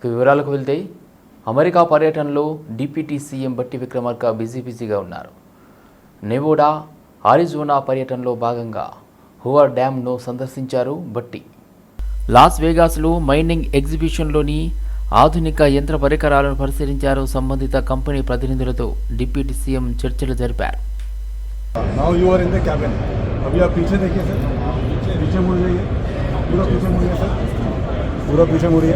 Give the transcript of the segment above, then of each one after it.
ఇక వివరాలకు వెళ్తే అమెరికా పర్యటనలో డిప్యూటీ సీఎం బట్టి విక్రమార్క బిజీ బిజీగా ఉన్నారు నెవోడా ఆరిజోనా పర్యటనలో భాగంగా హువర్ డ్యామ్ను సందర్శించారు బట్టి లాస్ వేగాస్లో మైనింగ్ ఎగ్జిబిషన్లోని ఆధునిక యంత్ర పరికరాలను పరిశీలించారు సంబంధిత కంపెనీ ప్రతినిధులతో డిప్యూటీ సీఎం చర్చలు జరిపారు now you are in the cabin अभी आप पीछे देखिए सर पीछे मुड़ जाइए पूरा पीछे मुड़िए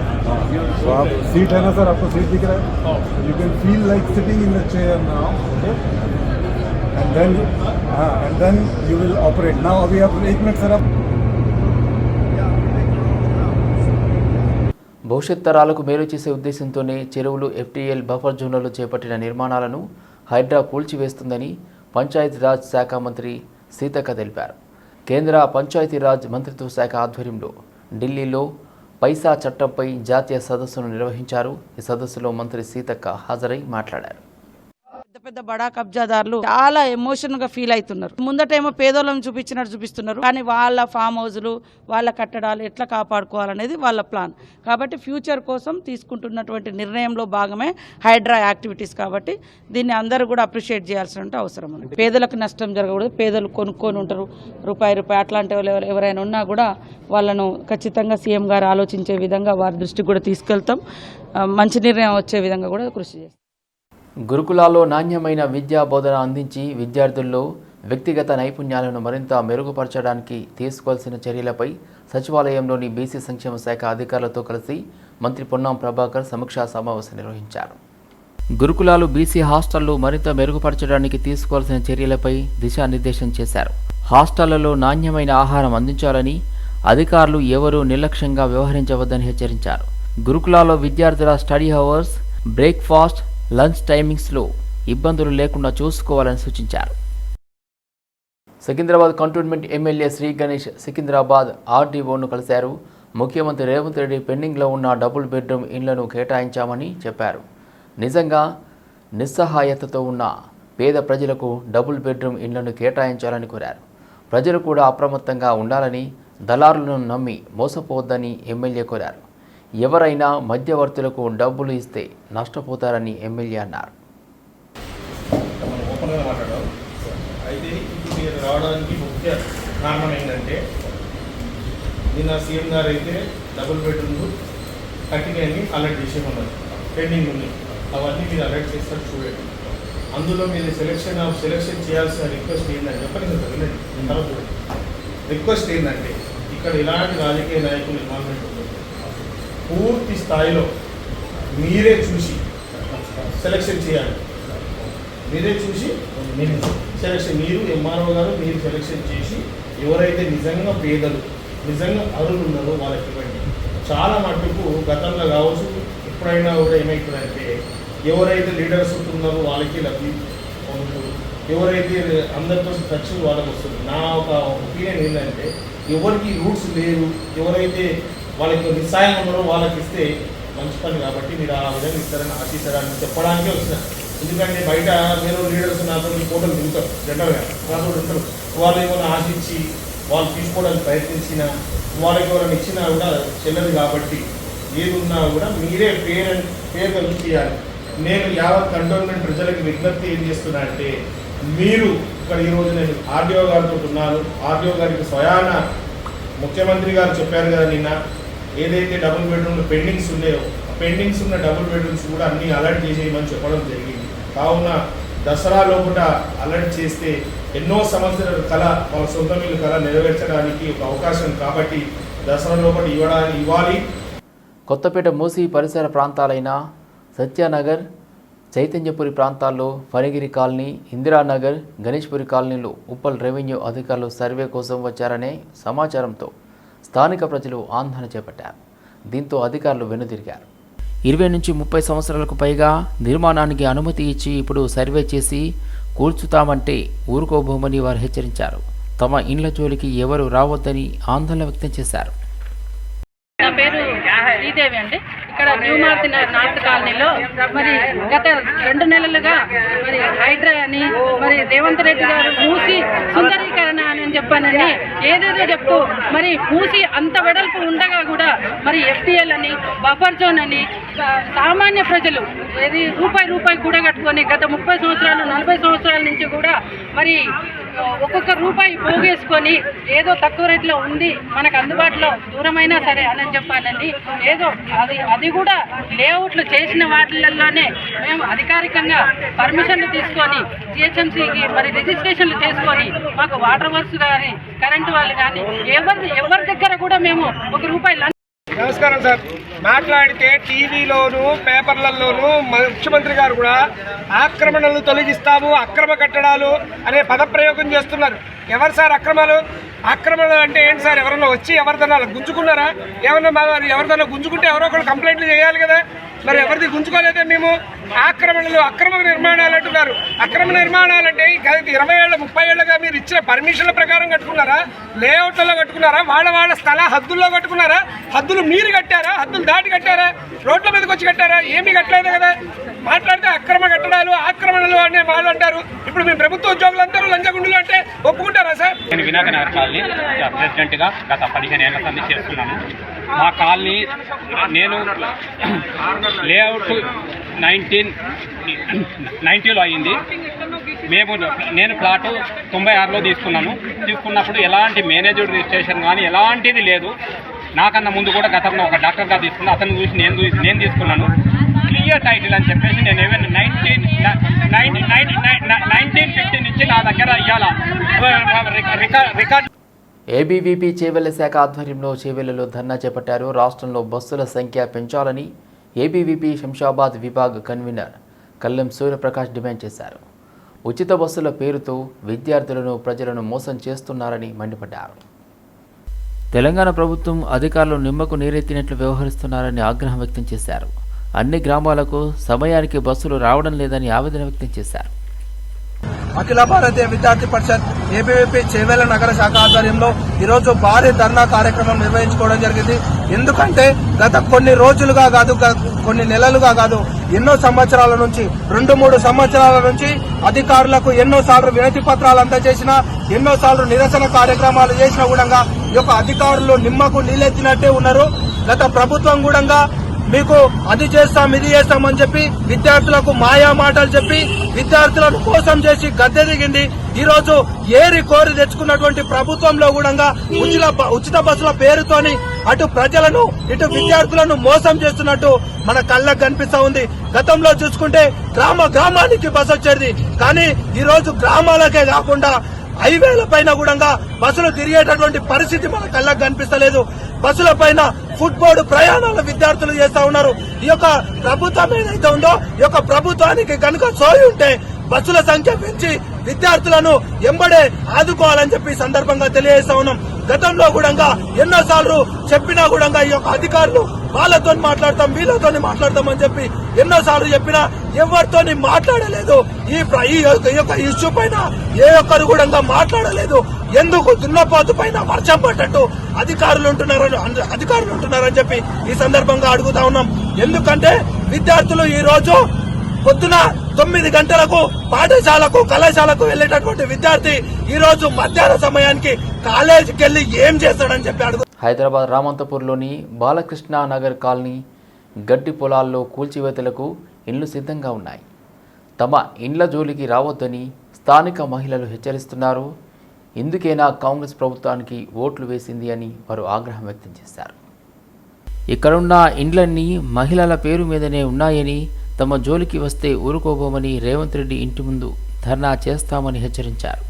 सर पूरा पीछे मुड़िए तो आप सीट है ना सर आपको सीट दिख रहा है you can feel like sitting in the chair now okay and then हाँ and then you will operate now अभी आप एक मिनट सर आप భవిష్యత్ తరాలకు మేలు చేసే ఉద్దేశంతోనే చెరువులు ఎఫ్టీఎల్ బఫర్ జోన్లలో చేపట్టిన నిర్మాణాలను హైడ్రా కూల్చివేస్తుందని పంచాయతీరాజ్ శాఖ మంత్రి సీతక్క తెలిపారు కేంద్ర పంచాయతీరాజ్ మంత్రిత్వ శాఖ ఆధ్వర్యంలో ఢిల్లీలో పైసా చట్టంపై జాతీయ సదస్సును నిర్వహించారు. ఈ సదస్సులో మంత్రి సీతక్క హాజరై మాట్లాడారు. పెద్ద పెద్ద బడా కబ్జాదారులు చాలా ఎమోషన్గా ఫీల్ అవుతున్నారు. ముందటేమో పేదోళ్ళని చూపించినట్టు చూపిస్తున్నారు. కానీ వాళ్ళ ఫామ్ హౌజులు వాళ్ళ కట్టడాలు ఎట్లా కాపాడుకోవాలనేది వాళ్ళ ప్లాన్ కాబట్టి ఫ్యూచర్ కోసం తీసుకుంటున్నటువంటి నిర్ణయంలో భాగమే హైడ్రా యాక్టివిటీస్ కాబట్టి దీన్ని అందరూ కూడా అప్రిషియేట్ చేయాల్సిన అవసరం ఉంది. పేదలకు నష్టం జరగకూడదు. పేదలు కొనుక్కొని ఉంటారు. రూపాయి రూపాయి అట్లాంటి వాళ్ళు ఎవరైనా ఉన్నా కూడా వాళ్ళను ఖచ్చితంగా సీఎం గారు ఆలోచించే విధంగా వారి దృష్టికి కూడా తీసుకెళ్తాం. మంచి నిర్ణయం వచ్చే విధంగా కూడా కృషి చేస్తాం. గురుకులాల్లో నాణ్యమైన విద్యా బోధన అందించి విద్యార్థుల్లో వ్యక్తిగత నైపుణ్యాలను మరింత మెరుగుపరచడానికి తీసుకోవాల్సిన చర్యలపై సచివాలయంలోని బీసీ సంక్షేమ శాఖ అధికారులతో కలిసి మంత్రి పొన్నం ప్రభాకర్ సమీక్షా సమావేశం నిర్వహించారు. గురుకులాలు బీసీ హాస్టళ్ళు మరింత మెరుగుపరచడానికి తీసుకోవాల్సిన చర్యలపై దిశానిర్దేశం చేశారు. హాస్టళ్ళలో నాణ్యమైన ఆహారం అందించాలని అధికారులు ఎవరూ నిర్లక్ష్యంగా వ్యవహరించవద్దని హెచ్చరించారు. గురుకులాల్లో విద్యార్థుల స్టడీ అవర్స్ బ్రేక్ఫాస్ట్ లంచ్ టైమింగ్స్లో ఇబ్బందులు లేకుండా చూసుకోవాలని సూచించారు. సికింద్రాబాద్ కంటోన్మెంట్ ఎమ్మెల్యే శ్రీ గణేష్ సికింద్రాబాద్ ఆర్డీఓను కలిశారు. ముఖ్యమంత్రి రేవంత్ రెడ్డి పెండింగ్లో ఉన్న డబుల్ బెడ్రూమ్ ఇండ్లను కేటాయించామని చెప్పారు. నిజంగా నిస్సహాయతతో ఉన్న పేద ప్రజలకు డబుల్ బెడ్రూమ్ ఇండ్లను కేటాయించాలని కోరారు. ప్రజలు కూడా అప్రమత్తంగా ఉండాలని దళారులను నమ్మి మోసపోవద్దని ఎమ్మెల్యే కోరారు. ఎవరైనా మధ్యవర్తులకు డబ్బులు ఇస్తే నష్టపోతారని ఎమ్మెల్యే అన్నారు. అయితే మీరు రావడానికి ముఖ్య కారణం ఏంటంటే నిన్న సీఎం గారు అయితే డబుల్ బెడ్రూమ్ కట్టినవి అలర్ట్ చేసే ఉన్నారు పెండింగ్ ఉంది. అవన్నీ మీరు అలర్ట్ చేస్తారు చూడండి. అందులో మీరు సెలెక్షన్ సెలెక్షన్ చేయాల్సిన రిక్వెస్ట్ ఏంటంటే చెప్పండి సార్ వినండి. రిక్వెస్ట్ ఏంటంటే ఇక్కడ ఇలాంటి రాజకీయ నాయకులు ఇన్వాల్వ్మెంట్ పూర్తి స్థాయిలో మీరే చూసి సెలెక్షన్ చేయాలి. మీరే చూసి మీరు సెలెక్షన్ మీరు ఎంఆర్ఓ గారు మీరు సెలెక్షన్ చేసి ఎవరైతే నిజంగా పేదలు నిజంగా అరులు ఉన్నారో వాళ్ళకి ఇవ్వండి. చాలా మటుకు గతంలో కావచ్చు ఎప్పుడైనా కూడా ఏమైతుందంటే ఎవరైతే లీడర్స్ ఉంటున్నారో వాళ్ళకి లబ్ధి పొందుతారు. ఎవరైతే అందరితో టచ్ వాళ్ళకి వస్తుంది. నా ఒక ఒపీనియన్ ఏంటంటే ఎవరికి రూట్స్ లేరు ఎవరైతే వాళ్ళకి నిస్సాయం ఉన్నారో వాళ్ళకి ఇస్తే మంచి పని కాబట్టి మీరు ఆ విధంగా ఇస్తారని ఆశిస్తారని చెప్పడానికే వచ్చిన. ఎందుకంటే బయట మీరు లీడర్స్ నాతో ఫోటోలు దిగుతారు జనరల్గా నాతో ఉంటారు వాళ్ళు ఏమైనా ఆశించి వాళ్ళు తీసుకోవడానికి ప్రయత్నించిన వాళ్ళకి ఎవరైనా ఇచ్చినా కూడా చెల్లదు కాబట్టి ఏది ఉన్నా కూడా మీరే పేరు పేరు చేయాలి. నేను యావత్ కంటోన్మెంట్ ప్రజలకు విజ్ఞప్తి ఏం చేస్తున్నా అంటే మీరు ఇక్కడ ఈరోజు నేను ఆర్డీఓ గారితో ఉన్నాను. ఆర్డీఓ గారికి స్వయాన ముఖ్యమంత్రి గారు చెప్పారు కదా నిన్న. ఏదైతే డబుల్ బెడ్రూమ్లు పెండింగ్స్ ఉన్నాయో పెండింగ్స్ ఉన్న డబుల్ బెడ్రూమ్స్ కూడా అన్ని అలర్ట్ చేసేయమని చెప్పడం జరిగింది. కావున దసరా లోపల అలర్ట్ చేస్తే ఎన్నో సంవత్సరాల కళ వాళ్ళ సొంత ఇల్లు కళ నెరవేర్చడానికి ఒక అవకాశం కాబట్టి దసరా లోపల ఇవ్వడానికి ఇవ్వాలి. కొత్తపేట మూసి పరిసర ప్రాంతాలైన సత్యానగర్ చైతన్యపురి ప్రాంతాల్లో ఫణిగిరి కాలనీ ఇందిరానగర్ గణేష్పురి కాలనీలో ఉప్పల్ రెవెన్యూ అధికారులు సర్వే కోసం వచ్చారనే సమాచారంతో స్థానిక ప్రజలు ఆందోళన చేపట్టారు. దీంతో అధికారులు వెనుదిరిగారు. ఇరవై నుంచి ముప్పై సంవత్సరాలకు పైగా నిర్మాణానికి అనుమతి ఇచ్చి ఇప్పుడు సర్వే చేసి కూల్చుతామంటే ఊరుకోబోమని వారు హెచ్చరించారు. తమ ఇండ్ల జోలికి ఎవరు రావద్దని ఆందోళన వ్యక్తం చేశారు. నా పేరు శ్రీదేవి అండి. ఇక్కడ న్యూ మార్త్ నార్త్ కాలనీలో మరి గత రెండు నెలలుగా మరి హైడ్రా అని మరి రేవంత్ రెడ్డి గారు మూసి సుందరీకరణ అని చెప్పానని ఏదేదో చెప్తూ మరి మూసి అంత వెడల్పు ఉండగా కూడా మరి ఎఫ్టీఎల్ అని బఫర్ జోన్ అని సామాన్య ప్రజలు ఏది రూపాయి రూపాయి కూడా కట్టుకొని గత ముప్పై సంవత్సరాలు నలభై సంవత్సరాల నుంచి కూడా మరి ఒక్కొక్క రూపాయి పోగేసుకొని ఏదో తక్కువ రేట్లో ఉంది మనకు అందుబాటులో దూరమైనా సరే అని చెప్పాలని ఏదో అది అది కూడా లేఅవుట్లు చేసిన వాటిలలోనే మేము అధికారికంగా పర్మిషన్లు తీసుకొని జిహెచ్ఎంసీకి మరి రిజిస్ట్రేషన్లు చేసుకొని మాకు వాటర్ వర్క్స్ కానీ కరెంటు వాళ్ళు కానీ ఎవరి ఎవరి దగ్గర కూడా మేము ఒక రూపాయి నమస్కారం సార్. మాట్లాడితే టీవీలోను పేపర్లలోను ముఖ్యమంత్రి గారు కూడా ఆక్రమణలు తొలగిస్తాము అక్రమ కట్టడాలు అనే పదప్రయోగం చేస్తున్నారు. ఎవరు సార్ అక్రమాలు? ఆక్రమణ అంటే ఏంటి సార్? ఎవరన్నా వచ్చి ఎవరిదన్నా గుంజుకున్నారా? ఏమన్నా ఎవరిదన్నా గుంజుకుంటే ఎవరో ఒకరు కంప్లైంట్లు చేయాలి కదా? మరి ఎవరిది గుంజుకోలేదే మేము? ఆక్రమణలు అక్రమ నిర్మాణాలు అంటున్నారు. అక్రమ నిర్మాణాలు అంటే గత ఇరవై ఏళ్ళ ముప్పై ఏళ్ళగా మీరు ఇచ్చిన పర్మిషన్ల ప్రకారం కట్టుకున్నారా? లేఅవుట్లలో కట్టుకున్నారా? వాళ్ళ వాళ్ళ స్థల హద్దుల్లో కట్టుకున్నారా? హద్దులు మీరు కట్టారా? హద్దులు దాటి కట్టారా? రోడ్ల మీదకి వచ్చి కట్టారా? ఏమీ కట్టలేదు కదా. మాట్లాడితే అక్రమ కట్టడాలు ఆక్రమణలు అనే వాళ్ళు అంటారు. ఇప్పుడు మీ ప్రభుత్వ ఉద్యోగులందరూ లంచగుండులు అంటే ఒప్పుకుంటారా సార్? నేను వినాయక నగర్ కాలనీ ప్రెసిడెంట్గా గత పదిహేను ఏళ్ళ సంది చేస్తున్నాను. మా కాలనీ నేను లేఅవుట్ నైన్టీన్ నైన్టీలో అయింది మేము నేను ప్లాటు తొంభై ఆరులో తీసుకున్నాను. తీసుకున్నప్పుడు ఎలాంటి మేనేజ్డ్ రిజిస్ట్రేషన్ కానీ ఎలాంటిది లేదు. నాకన్నా ముందు కూడా గతంలో ఒక డాక్టర్గా తీసుకున్నా అతను చూసి నేను చూసి నేను తీసుకున్నాను. క్లియర్ టైటిల్ అని చెప్పేసి నేను ఏమైనా నైన్టీన్ నైన్టీన్ ఫిఫ్టీ నుంచి నా దగ్గర ఇవ్వాల రికార్డ్ ఏబీవీపీ చేవెళ్ళ శాఖ ఆధ్వర్యంలో చేవెళ్ళలో ధర్నా చేపట్టారు. రాష్ట్రంలో బస్సుల సంఖ్య పెంచాలని ఏబీవీపీ శంషాబాద్ విభాగ్ కన్వీనర్ కల్లెం సూర్యప్రకాష్ డిమాండ్ చేశారు. ఉచిత బస్సుల పేరుతో విద్యార్థులను ప్రజలను మోసం చేస్తున్నారని మండిపడ్డారు. తెలంగాణ ప్రభుత్వం అధికారులు నిమ్మకు నీరెత్తినట్లు వ్యవహరిస్తున్నారని ఆగ్రహం వ్యక్తం చేశారు. అన్ని గ్రామాలకు సమయానికి బస్సులు రావడం లేదని ఆవేదన వ్యక్తం చేశారు. అఖిల భారతీయ విద్యార్థి పరిషత్ ఏబీవీపీ చేవేల నగర శాఖ ఆధ్వర్యంలో ఈరోజు భారీ ధర్నా కార్యక్రమం నిర్వహించుకోవడం జరిగింది. ఎందుకంటే గత కొన్ని రోజులుగా కాదు కొన్ని నెలలుగా కాదు ఎన్నో సంవత్సరాల నుంచి రెండు మూడు సంవత్సరాల నుంచి అధికారులకు ఎన్నో సార్లు వినతి పత్రాలు అందజేసినా ఎన్నో సార్లు నిరసన కార్యక్రమాలు చేసిన కూడా యొక్క అధికారులు నిమ్మకు నీళ్ళెత్తినట్టే ఉన్నారు. గత ప్రభుత్వం కూడా మీకు అది చేస్తాం ఇది చేస్తామని చెప్పి విద్యార్థులకు మాయా మాటలు చెప్పి విద్యార్థులను మోసం చేసి గద్దె దిగింది. ఈ రోజు ఏరి కోరి తెచ్చుకున్నటువంటి ప్రభుత్వంలో కూడా ఉచిత బ- ఉచిత బస్సుల పేరుతోని అటు ప్రజలను ఇటు విద్యార్థులను మోసం చేస్తున్నట్టు మన కళ్ళకు కనిపిస్తా ఉంది. గతంలో చూసుకుంటే గ్రామ గ్రామానికి బస్ వచ్చేది. కానీ ఈ రోజు గ్రామాలకే కాకుండా హైవేల పైన కూడా బస్సులు తిరిగేటటువంటి పరిస్థితి మన కళ్ళకు కనిపిస్తలేదు. బస్సుల పైన ఫుట్బోర్డు ప్రయాణాలు విద్యార్థులు చేస్తా ఉన్నారు. ఈ యొక్క ప్రభుత్వం ఏదైతే ఉందో ఈ యొక్క ప్రభుత్వానికి కనుక సోయి ఉంటే బస్సుల సంఖ్య పెంచి విద్యార్థులను ఎంబడే ఆదుకోవాలని చెప్పి సందర్భంగా తెలియజేస్తా ఉన్నాం. గతంలో కూడా ఎన్నోసార్లు చెప్పినా కూడా ఈ యొక్క అధికారులు వాళ్ళతో మాట్లాడతాం వీళ్ళతో మాట్లాడతాం అని చెప్పి ఎన్నోసార్లు చెప్పినా ఎవరితోని మాట్లాడలేదు. ఈ ప్ర- ఈ యొక్క- ఇష్యూ పైన ఏ ఒక్కరు కూడా మాట్లాడలేదు. ఎందుకు దున్నపోతు పైన వర్షం పడ్డట్టు అధికారులు ఉంటున్నారని అధికారులు ఉంటున్నారని చెప్పి ఈ సందర్భంగా అడుగుతా ఉన్నాం. ఎందుకంటే విద్యార్థులు ఈ రోజు పొద్దున తొమ్మిది గంటలకు పాఠశాలకు కళాశాలకు వెళ్ళేటటువంటి విద్యార్థి ఈ రోజు మధ్యాహ్న సమయానికి కాలేజీకి వెళ్ళి ఏం చేస్తాడని చెప్పి అడుగు హైదరాబాద్ రామంతపూర్లోని బాలకృష్ణ నగర్ కాలనీ గడ్డి పొలాల్లో కూల్చివేతలకు ఇండ్లు సిద్ధంగా ఉన్నాయి. తమ ఇండ్ల జోలికి రావద్దని స్థానిక మహిళలు హెచ్చరిస్తున్నారు. ఇందుకేనా కాంగ్రెస్ ప్రభుత్వానికి ఓట్లు వేసింది అని వారు ఆగ్రహం వ్యక్తం చేశారు. ఇక్కడున్న ఇండ్లన్నీ మహిళల పేరు మీదనే ఉన్నాయని తమ జోలికి వస్తే ఊరుకోబోమని రేవంత్ రెడ్డి ఇంటి ముందు ధర్నా చేస్తామని హెచ్చరించారు.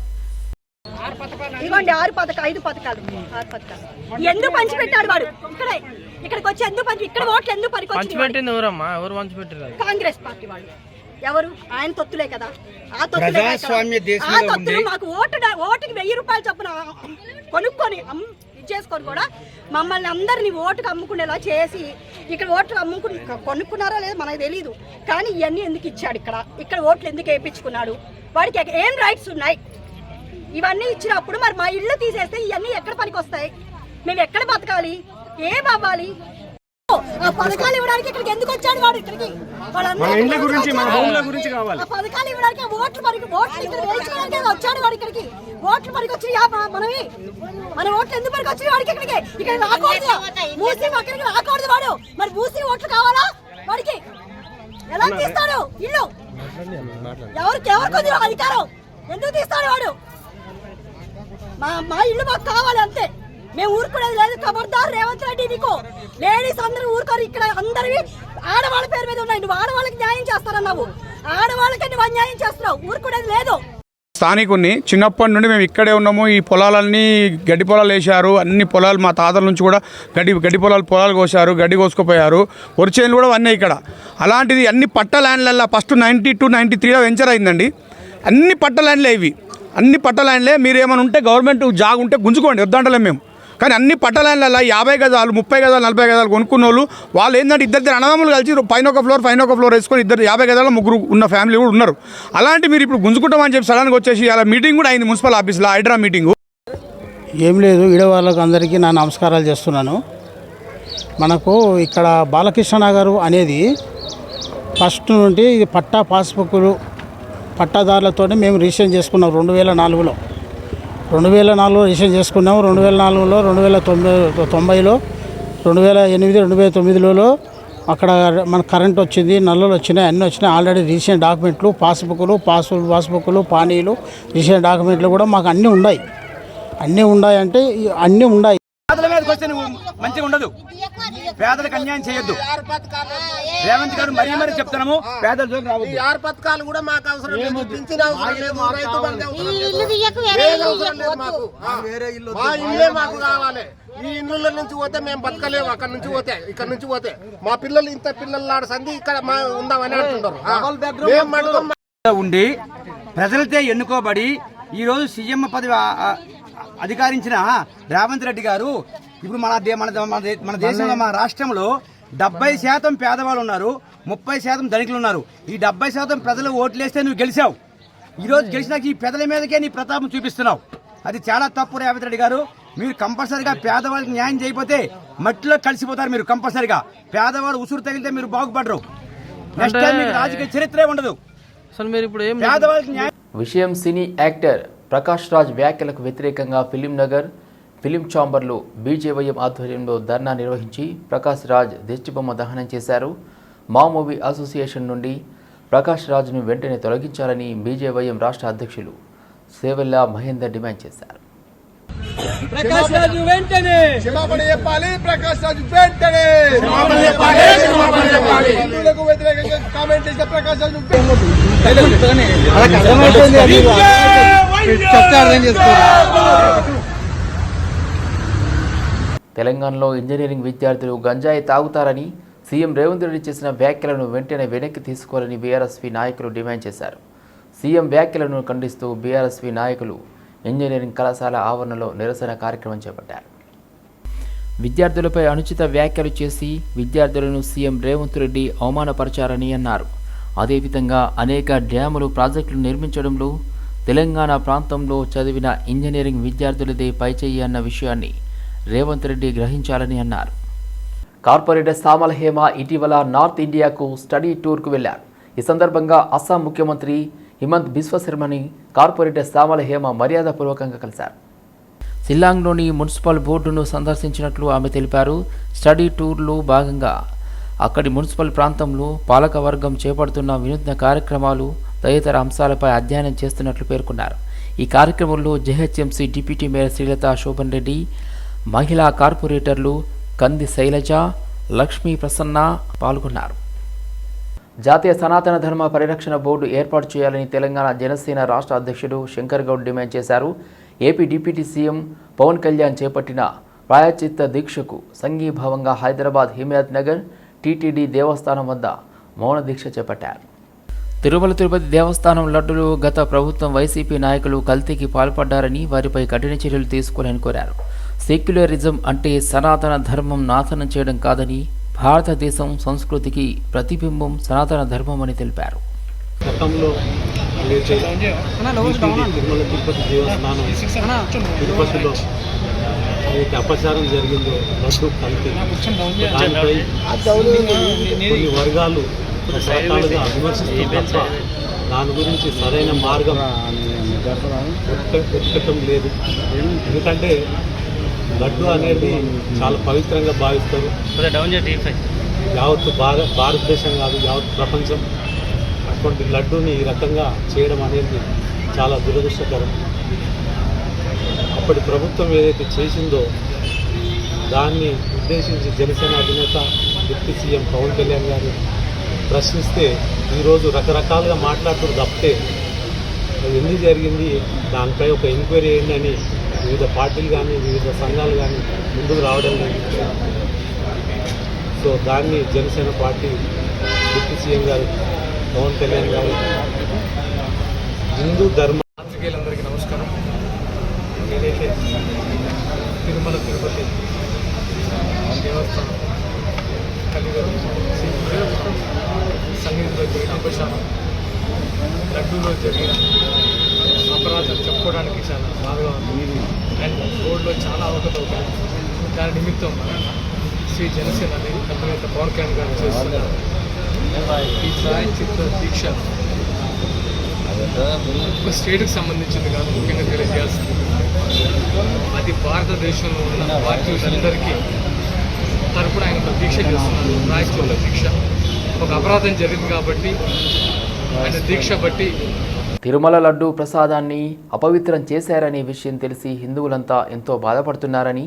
ఇదిగోండి ఆరు పథకాలు ఐదు పథకాలు. ఆరు పథకాలు. ఎందుకు పంచిపెట్టాడు వాడు? ఇక్కడే ఇక్కడికి వచ్చి ఎందుకు పంచి ఇక్కడ ఓట్లు ఎందుకు పనికి పంచిపెట్టింది ఎవరమ్మా? ఎవరు పంచిపెట్టారు కాంగ్రెస్ పార్టీ వాళ్ళు ఎవరు? ఆయన తొత్తులే కదా. ఆ తొత్తులే. ఆ తొత్తులు మాకు ఓటు ఓటుకి వెయ్యి రూపాయలు చొప్పున కొనుక్కొని చేసుకొని కూడా మమ్మల్ని అందరినీ ఓటుకు అమ్ముకునేలా చేసి ఇక్కడ ఓట్లు అమ్ముకు కొనుక్కున్నారో లేదో మనకు తెలియదు కానీ ఇవన్నీ ఎందుకు ఇచ్చాడు ఇక్కడ? ఇక్కడ ఓట్లు ఎందుకు వేయించుకున్నాడు? వాడికి ఏం రైట్స్ ఉన్నాయి? ఇవన్నీ ఇచ్చినప్పుడు మరి మా ఇల్లు తీసేస్తే ఇవన్నీ ఎక్కడ పనికి వస్తాయి మేము ఎక్కడ బతకాలి? ఏం అవ్వాలి? ఆ పథకాలు ఇవ్వడానికి ఇక్కడికి ఎందుకు వచ్చాడు వాడు ఇక్కడికి? వాళ్ళందరూ మన ఇండ్ల గురించి, మన వచ్చాడు. హోమ్ల గురించి కావాలి. ఆ పథకాలు ఇవ్వడానికి ఓట్లు మరి ఓట్లు ఇక్కడ వచ్చాడు వాడు ఇక్కడికి. ఓట్లు మనకి వచ్చి మనవి. మన ఓట్లు ఎందుకు మనకి వచ్చి వాడికి ఇక్కడికి? ఇక్కడ రాకూడదు. మూసి అక్కడికి రాకూడదు వాడు. మరి మూసి ఓట్లు కావాలా వాడికి? ఎలా తీస్తాడు? ఇల్లు. ఎవరికి ఎవరికి అధికారం? ఎందుకు తీస్తాడు వాడు? మా మా ఇల్లు మాకు కావాలి అంతే. మేము ఊరుకునేది లేదు. ఖబర్దార్ రేవంత్ రెడ్డి నీకు. లేడీస్ అందరూ ఊరుకోరు. ఇక్కడ అందరివి ఆడవాళ్ళ పేరు మీద ఉన్నాయి. నువ్వు ఆడవాళ్ళకి న్యాయం చేస్తారన్నావు ఆడవాళ్ళకి నువ్వు అన్యాయం చేస్తున్నావు. ఊరుకునేది లేదు. స్థానికుని చిన్నప్పటి నుండి మేము ఇక్కడే ఉన్నాము. ఈ పొలాలన్నీ గడ్డి పొలాలు వేశారు. అన్ని పొలాలు మా తాతల నుంచి కూడా గడ్డి గడ్డి పొలాలు పొలాలు కోసారు గడ్డి కోసుకుపోయారు. వరిచేనులు కూడా అన్నీ ఇక్కడ. అలాంటిది అన్ని పట్ట ల్యాండ్లల్లో ఫస్ట్ నైంటీ టు నైంటీ త్రీలో వెంచర్ అయిందండి. అన్ని పట్ట ల్యాండ్లే ఇవి. అన్ని పట్టలైన్లే మీరు ఏమైనా ఉంటే గవర్నమెంట్ జాగ్ ఉంటే గుంజుకోండి వద్దంటలేం మేము. కానీ అన్ని పట్ట యాభై గజాలు ముప్పై గజాలు నలభై గజాలు కొనుక్కున్న వాళ్ళు వాళ్ళు ఏంటంటే ఇద్దరు అన్నదమ్ములు కలిసి పైన ఒక ఫ్లోర్ పైన ఒక ఫ్లోర్ వేసుకొని ఇద్దరు యాభై గజాల ముగ్గురు ఉన్న ఫ్యామిలీ కూడా ఉన్నారు. అలాంటి మీరు ఇప్పుడు గుంజుకుంటామని చెప్పి సడన్గా వచ్చేసి అలా మీటింగ్ కూడా అయింది మున్సిపల్ ఆఫీస్లో హైడ్రా మీటింగ్. ఏం లేదు ఈడ వాళ్ళకు అందరికీ నా నమస్కారాలు చేస్తున్నాను. మనకు ఇక్కడ బాలకృష్ణ నగరు అనేది ఫస్ట్ నుండి ఇది పట్టా పాస్బుక్లు పట్టాదారులతోనే మేము రిజిస్ట్రేషన్ చేసుకున్నాం రెండు వేల నాలుగులో. రెండు వేల నాలుగులో రిజిస్ట్రేషన్ చేసుకున్నాము రెండు వేల నాలుగులో రెండు వేల తొంభై తొంభైలో రెండు వేల ఎనిమిది రెండు వేల తొమ్మిదిలో అక్కడ మన కరెంట్ వచ్చింది నల్లలు వచ్చినాయి అన్నీ వచ్చినాయి. ఆల్రెడీ రిజిస్ట్రేషన్ డాక్యుమెంట్లు పాస్బుక్లు పాస్ పాస్బుక్లు పానీలు రిజిస్ట్రేషన్ డాక్యుమెంట్లు కూడా మాకు అన్నీ ఉన్నాయి. అన్నీ ఉన్నాయంటే అన్నీ ఉన్నాయి. మంచిగా ఉండదు. పేదలకు అన్యాయం చేయొద్దు. రేవంత్ గారు మరీ మరీ చెప్తున్నాము పేదల జోలికి రావద్దు. ఆరు పథకాలు కూడా మాకు అవసరం లేదు. పింఛన్ అవసరం లేదు రైతు బంధు అవసరం లేదు. మాకు. మా ఇల్లే మాకు కావాలి. ఈ ఇళ్ళ నుంచి పోతే మేము బతకలేము అక్కడ నుంచి పోతే ఇక్కడ నుంచి పోతే. మా పిల్లలు ఇంత పిల్లలు ఆడ సంధి ఇక్కడ మా ఉందామని అంటున్నారు మటుకు ఉండి ప్రజలతో ఎన్నుకోబడి ఈరోజు సీఎం పదవి అధికారించిన రేవంత్ రెడ్డి గారు ఇప్పుడు మన దే- మన మన దేశంలో మన రాష్ట్రంలో డెబ్బై శాతం పేదవాళ్ళు ఉన్నారు ముప్పై శాతం ధనికులు ఉన్నారు. ఈ డెబ్బై శాతం ప్రజలు ఓట్లేస్తే నువ్వు గెలిచావు. ఈరోజు గెలిచినాక ఈ పెదల మీదకే నీ ప్రతాపం చూపిస్తున్నావు. అది చాలా తప్పు రేవంత్ రెడ్డి గారు. మీరు కంపల్సరిగా పేదవాళ్ళకి న్యాయం చేయకపోతే మట్టిలో కలిసిపోతారు మీరు కంపల్సరిగా. పేదవాళ్ళు ఉసురు తగిలితే మీరు బాగుపడరు. నెక్స్ట్ టైం మీకు రాజకీయ చరిత్రే ఉండదు. ఇప్పుడు ఏం పేదవాళ్ళకి న్యాయం విషయం సినీ యాక్టర్ ప్రకాష్ రాజ్ వ్యాఖ్యలకు వ్యతిరేకంగా ఫిలిం నగర్ ఫిలిం ఛాంబర్లో బీజేవైఎం ఆధ్వర్యంలో ధర్నా నిర్వహించి ప్రకాష్ రాజ్ దిష్టిబొమ్మ దహనం చేశారు. మా మూవీ అసోసియేషన్ నుండి ప్రకాష్ రాజ్ను వెంటనే తొలగించాలని బీజేవైఎం రాష్ట్ర అధ్యక్షులు సేవల్లా మహేందర్ డిమాండ్ చేశారు. ప్రకాష్ రాజు వెంటనే! క్షమాపణ చెప్పాలి. ప్రకాష్ రాజు వెంటనే! హిందువులకు వ్యతిరేకంగా కామెంట్ చేసిన ప్రకాష్ రాజు తెలంగాణలో ఇంజనీరింగ్ విద్యార్థులు గంజాయి తాగుతారని సీఎం రేవంత్ రెడ్డి చేసిన వ్యాఖ్యలను వెంటనే వెనక్కి తీసుకోవాలని బీఆర్ఎస్పీ నాయకులు డిమాండ్ చేశారు. సీఎం వ్యాఖ్యలను ఖండిస్తూ బీఆర్ఎస్పీ నాయకులు ఇంజనీరింగ్ కళాశాల ఆవరణలో నిరసన కార్యక్రమం చేపట్టారు. విద్యార్థులపై అనుచిత వ్యాఖ్యలు చేసి విద్యార్థులను సీఎం రేవంత్ రెడ్డి అవమానపరచారని అన్నారు. అదేవిధంగా అనేక డ్యాములు ప్రాజెక్టులు నిర్మించడంలో తెలంగాణ ప్రాంతంలో చదివిన ఇంజనీరింగ్ విద్యార్థులదే పైచేయి అన్న విషయాన్ని రేవంత్ రెడ్డి గ్రహించాలని అన్నారు. కార్పొరేటర్ సామల హేమ ఇటీవల నార్త్ ఇండియాకు స్టడీ టూర్కు వెళ్ళారు ఈ సందర్భంగా అస్సాం ముఖ్యమంత్రి హిమంత్ బిశ్వశర్మని కార్పొరేటర్ సామల హేమ మర్యాదపూర్వకంగా కలిశారు. షిల్లాంగ్లోని మున్సిపల్ బోర్డును సందర్శించినట్లు ఆమె తెలిపారు. స్టడీ టూర్లో భాగంగా అక్కడి మున్సిపల్ ప్రాంతంలో పాలకవర్గం చేపడుతున్న వినూత్న కార్యక్రమాలు తదితర అంశాలపై అధ్యయనం చేస్తున్నట్లు పేర్కొన్నారు. ఈ కార్యక్రమంలో GHMC deputy mayor Srilatha Shobhan Reddy మహిళా కార్పొరేటర్లు కంది శైలజ లక్ష్మీ ప్రసన్న పాల్గొన్నారు. జాతీయ సనాతన ధర్మ పరిరక్షణ బోర్డు ఏర్పాటు చేయాలని తెలంగాణ జనసేన రాష్ట్ర అధ్యక్షుడు శంకర్ గౌడ్ డిమాండ్ చేశారు. AP deputy CM Pawan Kalyan చేపట్టిన ప్రాయచిత్త దీక్షకు సంఘీభావంగా హైదరాబాద్ హిమాయత్ నగర్ టీటీడీ దేవస్థానం వద్ద మౌన దీక్ష చేపట్టారు. తిరుమల తిరుపతి దేవస్థానం లడ్డులు గత ప్రభుత్వం వైసీపీ నాయకులు కల్తీకి పాల్పడ్డారని వారిపై కఠిన చర్యలు తీసుకోవాలని కోరారు. సెక్యులరిజం అంటే సనాతన ధర్మం నాశనం చేయడం కాదని భారతదేశం సంస్కృతికి ప్రతిబింబం సనాతన ధర్మం అని తెలిపారు. గతంలో ఏదైతే తిరుమల తిరుపతి దేవస్థానం తిరుపతిలో ఏదైతే అపచారం జరిగిందో లడ్డు కల్తీ దానిపై కొన్ని వర్గాలు రకరకాలుగా విమర్శిస్తూ తప్ప దాని గురించి సరైన మార్గం వెతక- వెతకటం లేదు. ఎందుకంటే లడ్డు అనేది చాలా పవిత్రంగా భావిస్తారు. యావత్ భారత భారతదేశం కాదు యావత్ ప్రపంచం అటువంటి లడ్డూని ఈ రకంగా చేయడం అనేది చాలా దురదృష్టకరం. అప్పటి ప్రభుత్వం ఏదైతే చేసిందో దాన్ని ఉద్దేశించి జనసేన అధినేత డిప్యూటీ సీఎం పవన్ కళ్యాణ్ గారు ప్రశ్నిస్తే ఈరోజు రకరకాలుగా మాట్లాడుతూ తప్పితే అది ఎందుకు జరిగింది? దానిపై ఒక ఎంక్వైరీ అని వివిధ పార్టీలు కానీ వివిధ సంఘాలు కానీ ముందుకు రావడం లేదు సో దాన్ని జనసేన పార్టీ డిప్యూటీ సీఎం గారు పవన్ కళ్యాణ్ గారు హిందూ ధర్మ పాత్రికేయులందరికీ నమస్కారం. ఏదైతే తిరుమల తిరుపతి దేవస్థానం కలిగదు సంగీతంలో జరిగిన అపశానం లడ్డూలో జరిగిన తర్వాత చెప్పుకోవడానికి చాలా బాధగా ఉంది. అండ్ రోడ్లో చాలా అవకతవకలు. దాని నిమిత్తం శ్రీ జనసేన అనేది అధినేత పవన్ కళ్యాణ్ గారు చేస్తున్నారు. ఈ ఛాయాచిత్ర దీక్ష ఒక స్టేట్కి సంబంధించింది కాదు ముఖ్యంగా తెలియజేయాల్సింది అది భారతదేశంలో ఉన్న భారతీయులందరికీ తరపున ఆయన ఒక దీక్ష చేస్తున్నారు. రాయచూర్ల దీక్ష. ఒక అపరాధం జరిగింది కాబట్టి ఆయన దీక్ష బట్టి తిరుమల లడ్డు ప్రసాదాన్ని అపవిత్రం చేశారనే విషయం తెలిసి హిందువులంతా ఎంతో బాధపడుతున్నారని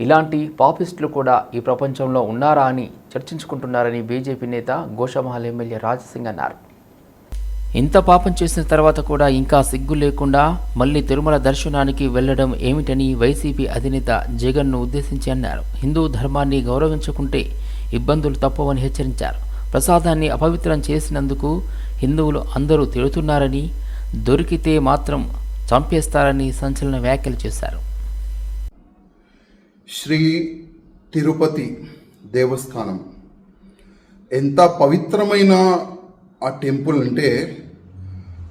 ఇలాంటి పాపిస్టులు కూడా ఈ ప్రపంచంలో ఉన్నారా అని చర్చించుకుంటున్నారని బీజేపీ నేత గోషమహల్ ఎమ్మెల్యే రాజసింగ్ అన్నారు. ఇంత పాపం చేసిన తర్వాత కూడా ఇంకా సిగ్గు లేకుండా మళ్ళీ తిరుమల దర్శనానికి వెళ్ళడం ఏమిటని వైసీపీ అధినేత జగన్ను ఉద్దేశించి అన్నారు. హిందూ ధర్మాన్ని గౌరవించుకుంటే ఇబ్బందులు తప్పవని హెచ్చరించారు. ప్రసాదాన్ని అపవిత్రం చేసినందుకు హిందువులు అందరూ తిడుతున్నారని దొరికితే మాత్రం చంపేస్తారని సంచలన వ్యాఖ్యలు చేశారు. శ్రీ తిరుపతి దేవస్థానం. ఎంత పవిత్రమైన ఆ టెంపుల్ అంటే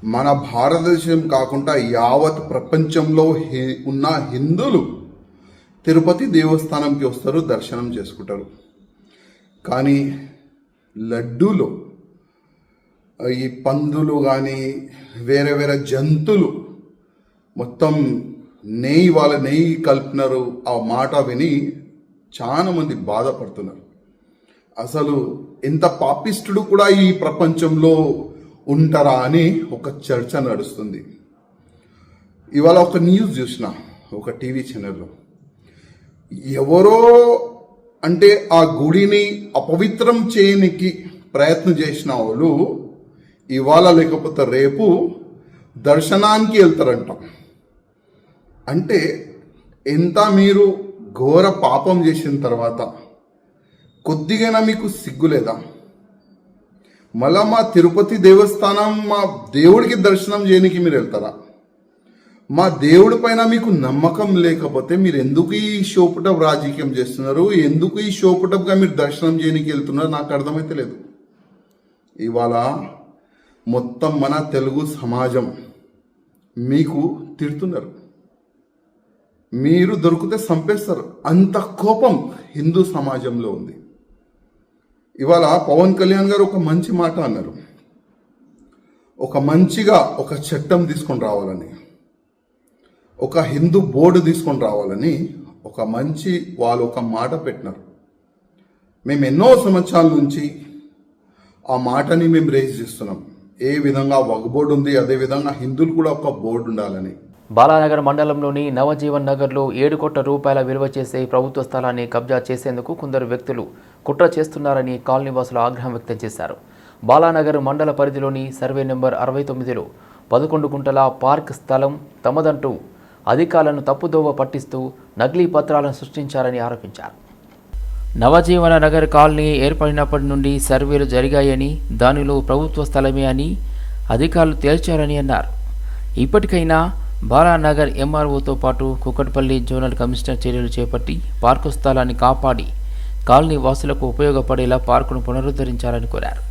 మన భారతదేశం కాకుండా యావత్ ప్రపంచంలో ఉన్న హిందువులు తిరుపతి దేవస్థానంకి వస్తారు దర్శనం చేసుకుంటారు. కానీ లడ్డూలో ఈ పందులు కానీ వేరే వేరే జంతువులు మొత్తం నెయ్యి వాళ్ళ నెయ్యి కలిపినారు ఆ మాట విని చాలామంది బాధపడుతున్నారు. అసలు ఎంత పాపిష్టుడు కూడా ఈ ప్రపంచంలో ఉంటారా అని ఒక చర్చ నడుస్తుంది. ఇవాళ ఒక న్యూస్ చూసిన ఒక టీవీ ఛానల్లో. ఎవరో అంటే ఆ గుడిని అపవిత్రం చేయనికి ప్రయత్నం చేసిన వాళ్ళు ఇవాళ లేకపోతే రేపు దర్శనానికి వెళ్తారంట. అంటే ఎంత మీరు ఘోర పాపం చేసిన తర్వాత కొద్దిగైనా మీకు సిగ్గు లేదా? మళ్ళా మా తిరుపతి దేవస్థానం మా దేవుడికి దర్శనం చేయడానికి మీరు వెళ్తారా? మా దేవుడి పైన మీకు నమ్మకం లేకపోతే మీరు ఎందుకు ఈ షోపుటప్ రాజకీయం చేస్తున్నారు? ఎందుకు ఈ షోపుటప్గా మీరు దర్శనం చేయడానికి వెళ్తున్నారు? నాకు అర్థమైతే లేదు. ఇవాళ మొత్తం మన తెలుగు సమాజం మీకు తిడుతున్నారు. మీరు దొరికితే చంపేస్తారు అంత కోపం హిందూ సమాజంలో ఉంది. ఇవాళ పవన్ కళ్యాణ్ గారు ఒక మంచి మాట అన్నారు. ఒక మంచిగా ఒక చట్టం తీసుకొని రావాలని ఒక హిందూ బోర్డు తీసుకొని రావాలని ఒక మంచి వాళ్ళు ఒక మాట పెట్టినారు. మేము ఎన్నో సంవత్సరాల నుంచి ఆ మాటని మేము రేజ్ చేస్తున్నాం. ఏ విధంగా ఒక బోర్డు ఉంది అదే విధంగా హిందువులు కూడా ఒక బోర్డు ఉండాలని. బాలానగర్ మండలంలోని నవజీవన్ నగర్లో ఏడు కోట్ల రూపాయల విలువ చేసే ప్రభుత్వ స్థలాన్ని కబ్జా చేసేందుకు కొందరు వ్యక్తులు కుట్ర చేస్తున్నారని కాలనీవాసులు ఆగ్రహం వ్యక్తం చేశారు. బాలానగర్ మండల పరిధిలోని సర్వే నెంబర్ అరవై తొమ్మిదిలో పదకొండు గుంటల పార్క్ స్థలం తమదంటూ అధికారులను తప్పుదోవ పట్టిస్తూ నకిలీ పత్రాలను సృష్టించారని ఆరోపించారు. నవజీవన నగర్ కాలనీ ఏర్పడినప్పటి నుండి సర్వేలు జరిగాయని దానిలో ప్రభుత్వ స్థలమే అని అధికారులు తేల్చారని అన్నారు. ఇప్పటికైనా బాలానగర్ ఎంఆర్ఓతో పాటు కుక్కట్పల్లి జోనల్ కమిషనర్ చర్యలు చేపట్టి పార్కు స్థలాన్ని కాపాడి కాలనీ వాసులకు ఉపయోగపడేలా పార్కును పునరుద్ధరించాలని కోరారు.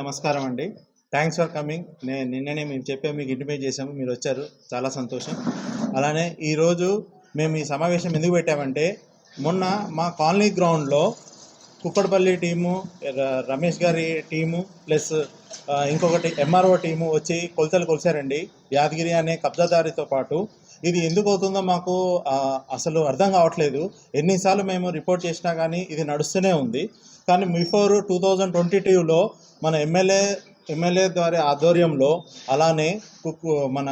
నమస్కారం అండి. Thanks for coming. నేను నిన్ననే మేము చెప్పాము మీకు ఇంటిమేట్ చేసాము మీరు వచ్చారు. చాలా సంతోషం. అలానే ఈరోజు మేము ఈ సమావేశం ఎందుకు పెట్టామంటే మొన్న మా కాలనీ గ్రౌండ్లో కుక్కడపల్లి టీము రమేష్ గారి టీము ప్లస్ ఇంకొకటి ఎంఆర్ఓ టీము వచ్చి కొలతలు కొలిచారండి యాదగిరి అనే కబ్జాదారితో పాటు ఇది ఎందుకు అవుతుందో మాకు అసలు అర్థం కావట్లేదు. ఎన్నిసార్లు మేము రిపోర్ట్ చేసినా కానీ ఇది నడుస్తూనే ఉంది. కానీ బిఫోర్ టూ థౌజండ్ ట్వంటీ టూలో మన ఎమ్మెల్యే ఎమ్మెల్యే ద్వారా ఆధ్వర్యంలో అలానే కుక్కు మన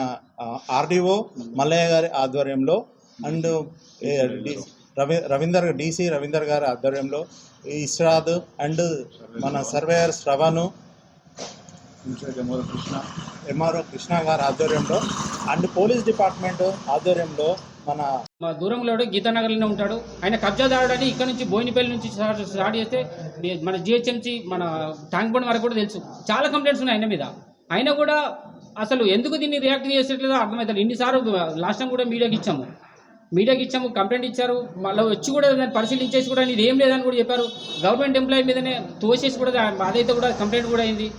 ఆర్డీఓ మల్లయ్య గారి ఆధ్వర్యంలో and a, Ravi Ravinder DC Ravinder గారి ఆధ్వర్యంలో ఇస్రాద్ అండ్ మన సర్వేయర్ శ్రవణు ఎంఆర్ఓ కృష్ణ గారి ఆధ్వర్యంలో అండ్ పోలీస్ డిపార్ట్మెంట్ ఆధ్వర్యంలో మన దూరంలో గీతానగర్లోనే ఉంటాడు. ఆయన కబ్జాదారుడు అని ఇక్కడ నుంచి బోయినపల్లి నుంచి స్టార్ట్ చేస్తే మన జిహెచ్ఎంసీ మన ట్యాంక్ బండ్ వరకు కూడా తెలుసు. చాలా కంప్లైంట్స్ ఉన్నాయి ఆయన మీద. ఆయన కూడా అసలు ఎందుకు దీన్ని రియాక్ట్ చేసేట్లేదో అర్థమవుతుంది ఇన్నిసార్లు లాస్ట్ టైం కూడా మీడియాకి ఇచ్చాము. మీడియాకి ఇచ్చాము కంప్లైంట్ ఇచ్చారు. మళ్ళీ వచ్చి కూడా దాన్ని పరిశీలించేసి కూడా ఇది ఏం లేదని కూడా చెప్పారు. గవర్నమెంట్ ఎంప్లాయీ మీదనే తోసేసి కూడా అదైతే కూడా కంప్లైంట్ కూడా అయింది.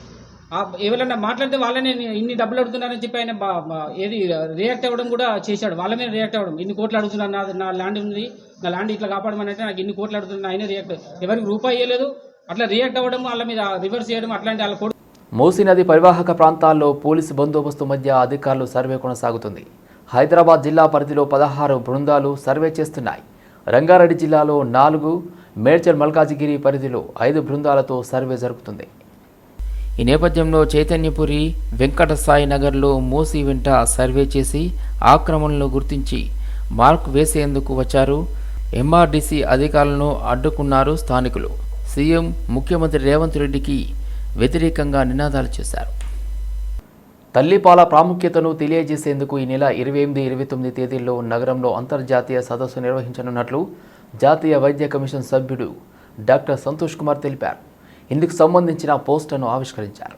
ఎవరన్నా ఎవరైనా మాట్లాడితే వాళ్ళనే ఇన్ని డబ్బులు అడుగుతున్నారని చెప్పి ఆయన బా- ఏది రియాక్ట్ అవ్వడం కూడా చేశాడు. వాళ్ళ మీద రియాక్ట్ అవ్వడం. ఇన్ని కోట్లు అడుగుతున్నాను నా నా ల్యాండ్ ఉంది. నా ల్యాండ్ ఇట్లా కాపాడమని అంటే నాకు ఇన్ని కోట్లు అడుగుతున్నాను ఆయన రియాక్ట్ ఎవరికి రూపాయి ఇవ్వలేదు అట్లా రియాక్ట్ అవ్వడం వాళ్ళ మీద రివర్స్ చేయడం అట్లాంటి వాళ్ళ కోట్లు మూసీ నది పరివాహక ప్రాంతాల్లో పోలీసు బందోబస్తు మధ్య అధికారులు సర్వే కొనసాగుతుంది. హైదరాబాద్ జిల్లా పరిధిలో పదహారు బృందాలు సర్వే చేస్తున్నాయి. రంగారెడ్డి జిల్లాలో నాలుగు మేడ్చల్ మల్కాజిగిరి పరిధిలో ఐదు బృందాలతో సర్వే జరుగుతుంది. ఈ నేపథ్యంలో చైతన్యపురి వెంకటసాయి నగర్లో మూసి వెంట సర్వే చేసి ఆక్రమణలు గుర్తించి మార్క్ వేసేందుకు వచ్చారు. ఎంఆర్డీసీ అధికారులను అడ్డుకున్నారు స్థానికులు. సీఎం ముఖ్యమంత్రి రేవంత్ రెడ్డికి వ్యతిరేకంగా నినాదాలు చేశారు. తల్లిపాల ప్రాముఖ్యతను తెలియజేసేందుకు ఈ నెల ఇరవై ఎనిమిది ఇరవై తొమ్మిది తేదీల్లో నగరంలో అంతర్జాతీయ సదస్సు నిర్వహించనున్నట్లు జాతీయ వైద్య కమిషన్ సభ్యుడు డాక్టర్ సంతోష్ కుమార్ తెలిపారు. ఇందుకు సంబంధించిన పోస్టర్ను ఆవిష్కరించారు.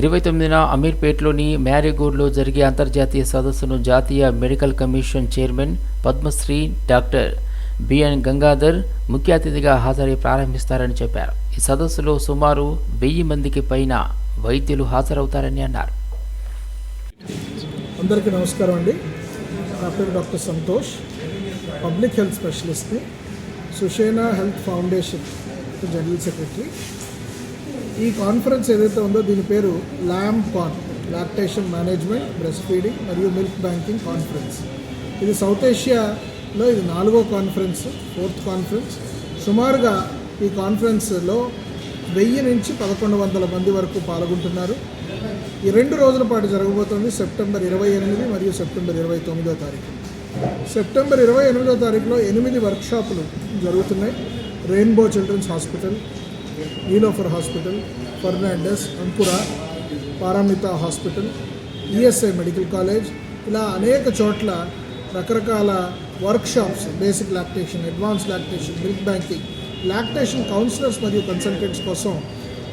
ఇరవై తొమ్మిదిన అమీర్పేట్లోని మ్యారీగోడ్లో జరిగే అంతర్జాతీయ సదస్సును జాతీయ medical commission chairman Padmashri doctor BN Gangadhar ముఖ్య అతిథిగా హాజరై ప్రారంభిస్తారని చెప్పారు. ఈ సదస్సులో సుమారు వెయ్యి మందికి పైన వైద్యులు హాజరవుతారని అన్నారు. అందరికీ నమస్కారం అండి. నా పేరు doctor Santosh. Public health స్పెషలిస్ట్ని Sushena health foundation general secretary. ఈ కాన్ఫరెన్స్ ఏదైతే ఉందో దీని పేరు lam con lactation management breast feeding మరియు మిల్క్ బ్యాంకింగ్ కాన్ఫరెన్స్. ఇది సౌత్ ఏషియాలో ఇది నాలుగో కాన్ఫరెన్స్ ఫోర్త్ కాన్ఫరెన్స్. సుమారుగా ఈ కాన్ఫరెన్స్లో వెయ్యి నుంచి పదకొండు వందల మంది వరకు పాల్గొంటున్నారు. ఈ రెండు రోజుల పాటు జరగబోతోంది సెప్టెంబర్ ఇరవై ఎనిమిది మరియు సెప్టెంబర్ ఇరవై తొమ్మిదో తారీఖు. సెప్టెంబర్ ఇరవై ఎనిమిదో తారీఖులో ఎనిమిది వర్క్షాపులు జరుగుతున్నాయి. Rainbow children's hospital Niloufer hospital Fernandez Ankura Paramita hospital ESI medical college ఇలా అనేక చోట్ల రకరకాల workshops basic lactation advance lactation milk banking lactation counsellors మరియు కన్సల్టెంట్స్ కోసం